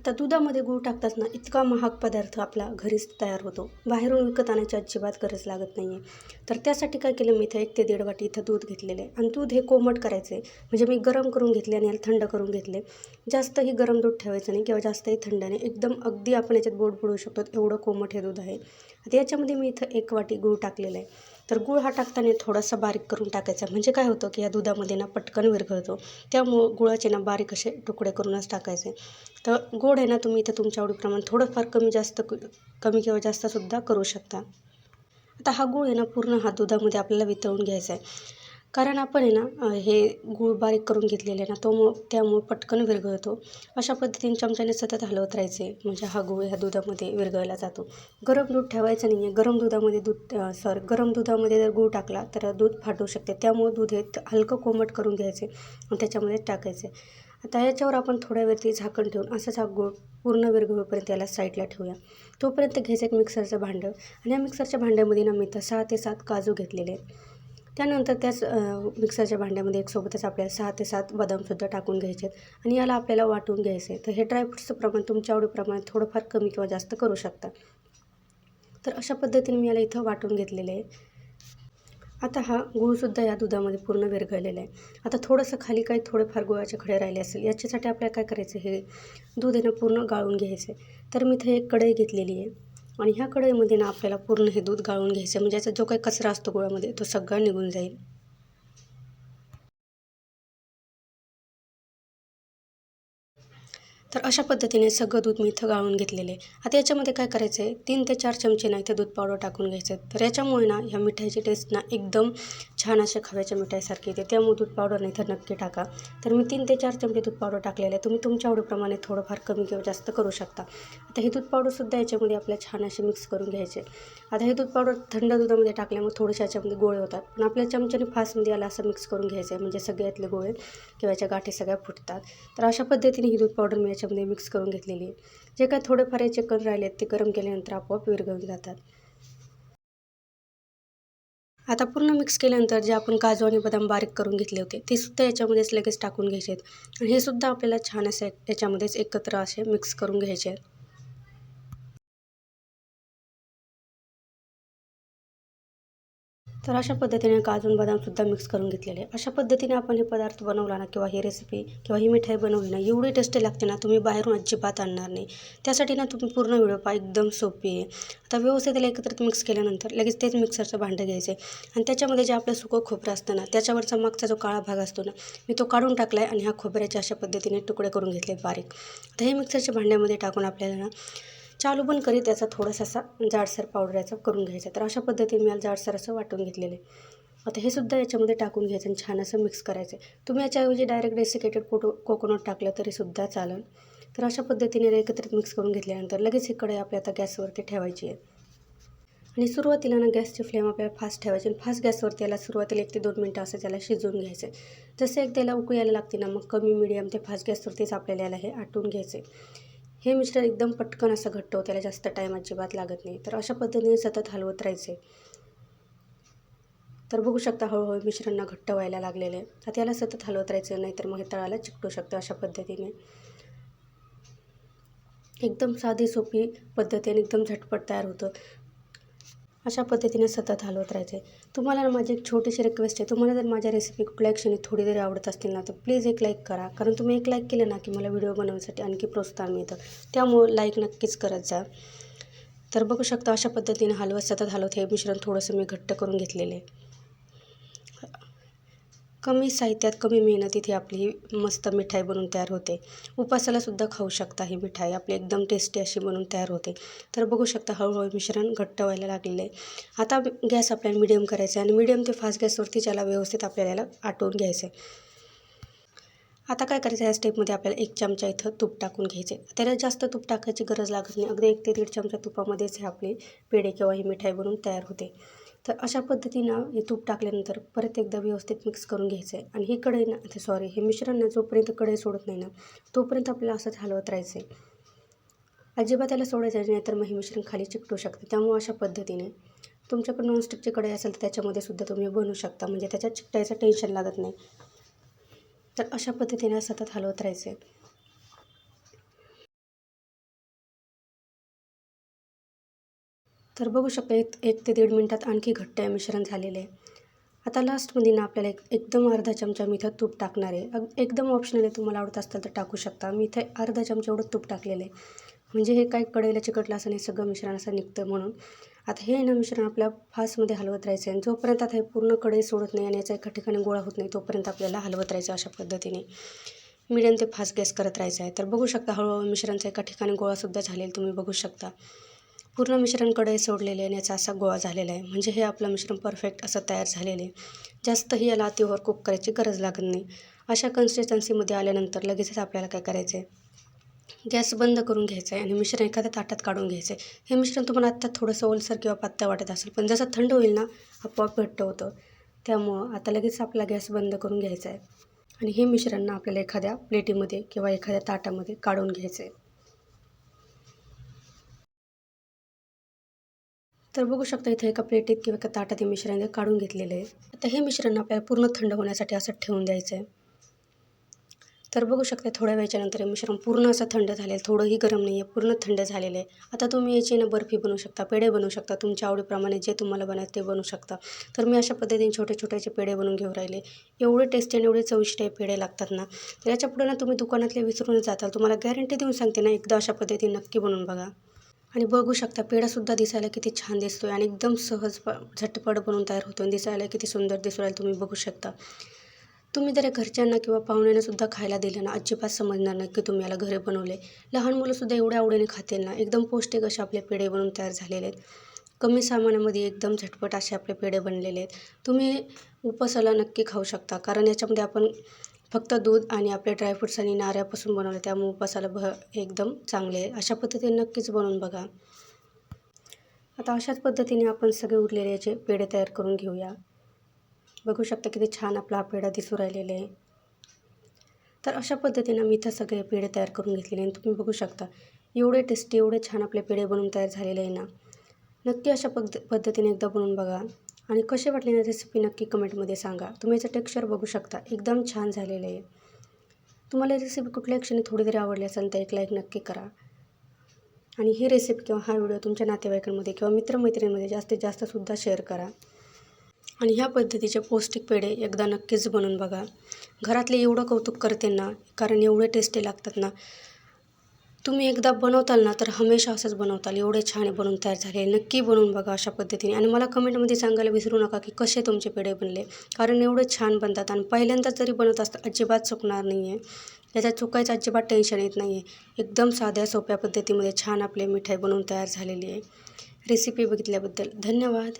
आता दुधामध्ये गूळ टाकताना इतका महाग पदार्थ आपला घरीच तयार होतो. बाहेरून विकत आणायची अजिबात गरज लागत नाही आहे तर त्यासाठी काय केलं मी इथं एक ते दीड वाटी इथं दूध घेतलेलं आहे. आणि दूध हे कोमट करायचं आहे म्हणजे मी गरम करून घेतले आणि याला थंड करून घेतले. जास्तही गरम दूध ठेवायचं नाही किंवा जास्तही थंड नाही. एकदम अगदी आपण याच्यात बोट बुडवू शकतो. एवढं कोमट हे दूध आहे. आता याच्यामध्ये मी इथं एक वाटी गूळ टाकलेलं आहे. तर गूळ हा टाकताना थोडासा बारीक करून टाकायचा. म्हणजे काय होतं की या दुधामध्ये ना पटकन विरघळतो. त्यामुळं गुळाचे ना बारीक असे तुकडे करूनच टाकायचे. तर गोड आहे ना तुम्ही इथं तुमच्या आवडीप्रमाणे थोडंफार कमी जास्त क- कमी किंवा जास्तसुद्धा करू शकता. आता हा गूळ आहे ना पूर्ण हा दुधामध्ये आपल्याला वितळून घ्यायचा आहे. कारण आपण आहे ना हे गूळ बारीक करून घेतलेले आहे ना तो मग त्यामुळे पटकन विरघळतो. अशा पद्धतीने चमच्याने सतत हलवत राहायचे. म्हणजे हा गूळ ह्या दुधामध्ये विरघळला जातो. गरम दूध ठेवायचं नाही आहे गरम दुधामध्ये दूध सॉरी गरम दुधामध्ये जर गूळ टाकला तर दूध फाटू शकते. त्यामुळे दूध हे हलकं कोमट करून घ्यायचे आणि त्याच्यामध्ये टाकायचे. आता याच्यावर आपण थोड्या वेळ झाकण ठेवून असंच हा गूळ पूर्ण विरघळूपर्यंत याला साईडला ठेवूया. तोपर्यंत घ्यायचं एक मिक्सरचं भांडं. आणि या मिक्सरच्या भांड्यामध्ये ना मी तर सहा ते सात काजू घेतलेले आहेत. त्यानंतर त्याच मिक्सरच्या भांड्यामध्ये एक सोबतच आपल्याला सहा ते सात बदामसुद्धा टाकून घ्यायचे आहेत आणि याला आपल्याला वाटून घ्यायचं आहे तर हे ड्रायफ्रूट्सचं प्रमाण तुमच्या आवडीप्रमाणे थोडंफार कमी किंवा जास्त करू शकता. तर अशा पद्धतीने मी याला इथं वाटून घेतलेलं आहे. आता हा गुळसुद्धा या दुधामध्ये पूर्ण विरघळलेला आहे. आता थोडंसं खाली काही थोडेफार गुळाचे खडे राहिले असेल याच्यासाठी आपल्याला काय करायचं हे दूध येणं पूर्ण गाळून घ्यायचं आहे तर मी इथे एक कढई घेतलेली आहे. आणि ह्या कढईमध्ये ना आपल्याला पूर्ण हे दूध गाळून घ्यायचं म्हणजे याचा जो काही कचरा असतो गुळामध्ये तो सगळा निघून जाईल. तर अशा पद्धतीने सगळं दूध मी इथं गाळून घेतलेलं आहे. आता याच्यामध्ये काय करायचं आहे तीन ते चार चमचे ना इथे दूध पावडर टाकून घ्यायचं. आहे तर याच्यामुळे ना ह्या मिठाईची टेस्ट ना एकदम छान अशा खव्याच्या मिठाईसारखी येते. त्यामुळे दूध पावडर नाही तर नक्की टाका. तर मी तीन ते चार चमचे दूध पावडर टाकलेले आहे. तुम्ही तुमच्या आवडीप्रमाणे थोडंफार कमी किंवा जास्त करू शकता. आता हे दूध पावडरसुद्धा याच्यामध्ये आपल्या छान असे मिक्स करून घ्यायचे. आता हे दूध पावडर थंड दुधामध्ये टाकल्यामुळे थोडेसे याच्यामध्ये गोळे होतात. पण आपल्या चमच्याने फास्टमध्ये याला असं मिक्स करून घ्यायचं आहे म्हणजे सगळ्यातले गोळे किंवा याच्या गाठी सगळ्या फुटतात. तर अशा पद्धतीने ही दूध पावडर मी याच्यामध्ये मिक्स करून घेतलेली जे काय थोडेफार याचे कण राहिले आहेत ते गरम केल्यानंतर आपोआप विरघळून जातात. आता पूर्ण मिक्स केल्यानंतर जे आपण काजू आणि बदाम बारीक करून घेतले होते ते सुद्धा याच्यामध्येच लगेच टाकून घ्यायचे आहेत. आणि हे सुद्धा आपल्याला छान असे याच्यामध्येच एकत्र असे मिक्स करून घ्यायचे आहेत. तर अशा पद्धतीने काजून बदामसुद्धा मिक्स करून घेतलेले. अशा पद्धतीने आपण हे पदार्थ बनवला ना किंवा ही रेसिपी किंवा ही मिठाई बनवली ना एवढी टेस्टी लागते ना तुम्ही बाहेरून अजिबात आणणार नाही. त्यासाठी ना तुम्ही पूर्ण व्हिडिओ पहा एकदम सोपी आहे. आता व्यवस्थित त्याला एकत्रित मिक्स केल्यानंतर लगेच तेच मिक्सरचं भांडं घ्यायचं आहे आणि त्याच्यामध्ये जे आपलं सुकं खोबरं असतं ना त्याच्यावरचा मागचा जो काळा भाग असतो ना मी तो काढून टाकला आहे आणि ह्या खोबऱ्याचे अशा पद्धतीने तुकडे करून घेतले बारीक. आता हे मिक्सरच्या भांड्यामध्ये टाकून आपल्याला ना चालू पण करीत त्याचा थोडासा असा जाडसर पावडर याचा करून घ्यायचा तर अशा पद्धतीने मी याला जाडसर असं वाटून घेतलेलं आहे. आता हे सुद्धा याच्यामध्ये टाकून घ्यायचं आणि छान असं मिक्स करायचं आहे. तुम्ही याच्याऐवजी डायरेक्ट डेसिकेटेड कोटो कोकोनट टाकलं तरीसुद्धा चालेल. तर अशा पद्धतीने एकत्रित मिक्स करून घेतल्यानंतर लगेच ही कढई आपल्या आता गॅसवरती ठेवायची आहे. आणि सुरुवातीला ना गॅसची फ्लेम आपल्याला फास्ट ठेवायची आणि फास्ट गॅसवरती याला सुरुवातीला एक ते दोन मिनटं असं त्याला शिजवून घ्यायचं आहे. जसं एक त्याला उकळी यायला लागते ना मग कमी मिडियम ते फास्ट गॅसवरतीच आपल्याला याला हे आटून घ्यायचं आहे. हे मिश्रण एकदम पटकन असं घट्ट होतं त्याला जास्त टाईम अजिबात लागत नाही. तर अशा पद्धतीने सतत हलवत राहायचे. तर बघू शकता हळूहळू मिश्रण घट्ट व्हायला लागलेले आहे आता याला सतत हलवत राहायचं नाहीतर मग हे तळाला चिकटू शकतं अशा पद्धतीने. एकदम साधी सोपी पद्धतीने एकदम झटपट तयार होतं. अशा पद्धतीने सतत हलवत राहायचे. तुम्हाला ना माझी एक छोटीशी रिक्वेस्ट आहे तुम्हाला जर माझ्या रेसिपी कुठल्या क्षणी थोडी जरी आवडत असतील ना तर प्लीज एक लाईक करा. कारण तुम्ही एक लाईक केलं ना की मला व्हिडिओ बनवण्यासाठी आणखी प्रोत्साहन मिळतं. त्यामुळं लाईक नक्कीच करत जा. तर बघू शकता अशा पद्धतीने हलवत सतत हलवत हे मिश्रण थोडंसं मी घट्ट करून घेतलेले आहे. कमी साहित्यात कमी मेहनतीत ही आपली मस्त मिठाई बनवून तयार होते. उपासाला सुद्धा खाऊ शकता ही मिठाई. आपली एकदम टेस्टी अशी बनवून तयार होते. तर बघू शकता हळूहळू मिश्रण घट्ट व्हायला लागलेलं आहे. आता गॅस आपल्याला मिडियम करायचा आहे आणि मिडियम ते फास्ट गॅसवरती त्याला व्यवस्थित आपल्याला याला आटवून घ्यायचं आहे. आता काय करायचं? या स्टेपमध्ये आपल्याला एक चमचा इथं तूप टाकून घ्यायचे त्याला जास्त तूप टाकायची गरज लागत नाही. अगदी एक ते दीड चमचा तुपामध्येच हे आपले पेढे किंवा ही मिठाई बनवून तयार होते. तर अशा पद्धतीनं हे तूप टाकल्यानंतर परत एकदा व्यवस्थित मिक्स करून घ्यायचं आहे. आणि ही कढई ना सॉरी हे मिश्रण ना जोपर्यंत कढई सोडत नाही ना तोपर्यंत आपल्याला असंच हलवत राहायचं आहे. अजिबात त्याला सोडायचं नाही तर मग हे मिश्रण खाली चिकटू शकते. त्यामुळे अशा पद्धतीने तुमच्याकडे नॉनस्टिकची कढई असेल तर त्याच्यामध्ये सुद्धा तुम्ही बनवू शकता. म्हणजे त्याच्यात चिकटायचं टेन्शन लागत नाही. तर अशा पद्धतीने सतत हलवत राहायचं आहे. तर बघू शकता एक एक ते दीड मिनटात आणखी घट्ट आहे मिश्रण झालेलं. आहे आता लास्टमध्ये ना आपल्याला एक एकदम अर्धा चमचा मी इथं तूप टाकणार आहे. अग एकदम ऑप्शनल आहे तुम्हाला आवडत असतं तर टाकू शकता. मी इथे अर्धा चमचा एवढं तूप टाकलेलं आहे. म्हणजे हे काय कडेला चिकटलं असं नाही सगळं मिश्रण असं निघतं म्हणून. आता हे ना मिश्रण आपल्या फासमध्ये हलवत राहायचं आहे. आणि जोपर्यंत आता हे पूर्ण कढई सोडत नाही आणि याचा एका ठिकाणी गोळा होत नाही तोपर्यंत आपल्याला हलवत राहायचं अशा पद्धतीने. मिडियम ते फास्ट गॅस करत राहायचं आहे. तर बघू शकता हळूहळू मिश्रणचा एका ठिकाणी गोळासुद्धा झालेला तुम्ही बघू शकता. पूर्ण मिश्रण कढई सोडलेले आणि याचा असा गोळा झालेला आहे. म्हणजे हे आपलं मिश्रण परफेक्ट असं तयार झालेलं आहे. जास्तही याला अतिवर कुक करायची गरज लागत नाही. अशा कन्सिस्टन्सीमध्ये आल्यानंतर लगेचच आपल्याला काय करायचं आहे? गॅस बंद करून घ्यायचं आहे आणि मिश्रण एखाद्या ताटात काढून घ्यायचं आहे. हे मिश्रण तुम्हाला आत्ता थोडंसं ओलसर किंवा पातळ वाटत असेल पण जसं थंड होईल ना आपोआप घट्ट होतं. त्यामुळं आता लगेच आपला गॅस बंद करून घ्यायचा आहे. आणि हे मिश्रण आपल्याला एखाद्या प्लेटीमध्ये किंवा एखाद्या ताटामध्ये काढून घ्यायचं आहे. तर बघू शकता इथे एका प्लेटीत किंवा एका ताटात हे मिश्रण काढून घेतलेलं आहे. आता हे मिश्रण आपल्याला पूर्ण थंड होण्यासाठी असं ठेवून द्यायचं आहे. तर बघू शकता थोड्या वेळच्यानंतर हे मिश्रण पूर्ण असं थंड झालेलं आहे. थोडंही गरम नाही आहे पूर्ण थंड झालेलं आहे. आता तुम्ही याची ना बर्फी बनवू शकता पेढे बनवू शकता तुमच्या आवडीप्रमाणे जे तुम्हाला बनायचं ते बनवू शकता. तर मी अशा पद्धतीने छोटे छोटेचे पेढे बनवून घेऊन राहिले. एवढे टेस्टी आणि एवढे चविष्ट आहे पेढे लागतात ना. तर याच्यापुढे ना तुम्ही दुकानातले विसरून जाताल. तुम्हाला गॅरंटी देऊन सांगते ना एकदा अशा पद्धतीने नक्की बनवून बघा. आणि बघू शकता पेढासुद्धा दिसायला किती छान दिसतो आहे आणि एकदम सहज प झटपट बनवून तयार होतो आणि दिसायला किती सुंदर दिसू राहील तुम्ही बघू शकता. तुम्ही जर घरच्यांना किंवा पाहुण्यांना सुद्धा खायला दिलं ना अजिबात समजणार नाही की तुम्ही याला घरी बनवले लहान मुलंसुद्धा एवढ्या आवडीने खातील ना एकदम पौष्टिक असे आपले पेढे बनवून तयार झालेले आहेत. कमी सामानामध्ये एकदम झटपट असे आपले पेढे बनलेले आहेत. तुम्ही उपासाला नक्की खाऊ शकता कारण याच्यामध्ये आपण फक्त दूध आणि आपल्या ड्रायफ्रुट्स आणि नाऱ्यापासून बनवलं. त्यामुळे उपासाला भ एकदम चांगले आहे. अशा पद्धतीने नक्कीच बनवून बघा. आता अशाच पद्धतीने आपण सगळे उरलेले याचे पेढे तयार करून घेऊया. बघू शकता किती छान आपला हा पेढा दिसू राहिलेला आहे. तर अशा पद्धतीनं मी इथं सगळे पेढे तयार करून घेतलेले आणि तुम्ही बघू शकता एवढे टेस्टी एवढे छान आपले पेढे बनवून तयार झालेले आहे ना. नक्की अशा पद्ध पद्धतीने एकदा बनवून बघा. आणि कसे वाटले ना रेसिपी नक्की कमेंटमध्ये सांगा. तुम्ही याचं टेक्स्चर बघू शकता. एकदम छान झालेलं आहे. तुम्हाला रेसिपी कुठल्या क्षणी थोडी तरी आवडली असेल तर एक लाईक नक्की करा. आणि ही रेसिपी किंवा हा व्हिडिओ तुमच्या नातेवाईकांमध्ये किंवा मित्रमैत्रिणींमध्ये जास्तीत जास्तसुद्धा शेअर करा. आणि ह्या पद्धतीचे पौष्टिक पेढे एकदा नक्कीच बनवून बघा. घरातले एवढं कौतुक करते ना कारण एवढे टेस्टी लागतात ना तुम्ही एकदा बनवताल ना तर हमेशा असंच बनवताल. एवढे छान बनवून तयार झाले. नक्की बनवून बघा अशा पद्धतीने. आणि मला कमेंटमध्ये सांगायला विसरू नका की कसे तुमचे पेढे बनले. कारण एवढे छान बनतात आणि पहिल्यांदाच जरी बनवत असतं अजिबात चुकणार नाही आहे याच्यात चुकायचं अजिबात टेन्शन येत नाही आहे एकदम साध्या सोप्या पद्धतीमध्ये छान आपले मिठाई बनवून तयार झालेली आहे. रेसिपी बघितल्याबद्दल धन्यवाद.